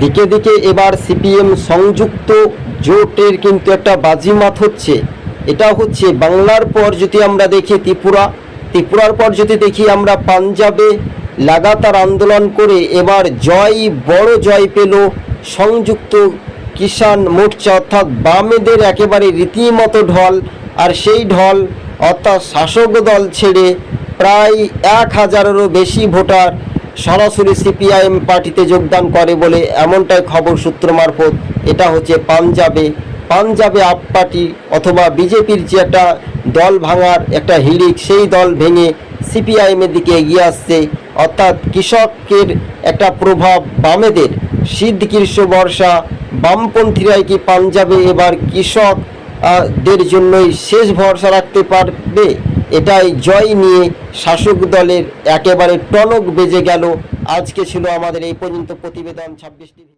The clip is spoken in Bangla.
দিকে দিকে এবার সিপিএম সংযুক্ত, জোটের কিন্তু একটা বাজিমাত হচ্ছে। এটা হচ্ছে বাংলার পর যদি আমরা দেখি ত্রিপুরা, ত্রিপুরার পর যদি দেখি আমরা পাঞ্জাবে লাগাতার আন্দোলন করে এবার জয়, বড় জয় পেল সংযুক্ত কিষাণ মোর্চা, অর্থাৎ বামেদের একেবারে রীতিমতো ঢল, আর সেই ঢল অর্থাৎ শাসক দল ছেড়ে প্রায় এক হাজারেরও বেশি ভোটার সরাসরি সিপিআইএম পার্টিতে যোগদান করে বলে এমনটাই খবর সূত্র মারফত। এটা হচ্ছে পাঞ্জাবে। পাঞ্জাবে আপ পার্টি অথবা বিজেপির যে একটা দল ভাঙার একটা হিড়িক, সেই দল ভেঙে সিপিআইএমের দিকে এগিয়ে আসছে। অর্থাৎ কৃষকের একটা প্রভাব বামেদের। শীত গ্রীষ্ম বর্ষা বামপন্থীরাই কি পাঞ্জাবে এবার কৃষক দের জন্যই শেষ ভরসা রাখতে পারবে? এটাই জয় নিয়ে শাসক দলের একেবারে টনক বেজে গেল। আজকে ছিল আমাদের এই পর্যন্ত প্রতিবেদন ছাব্বিশ টিভি।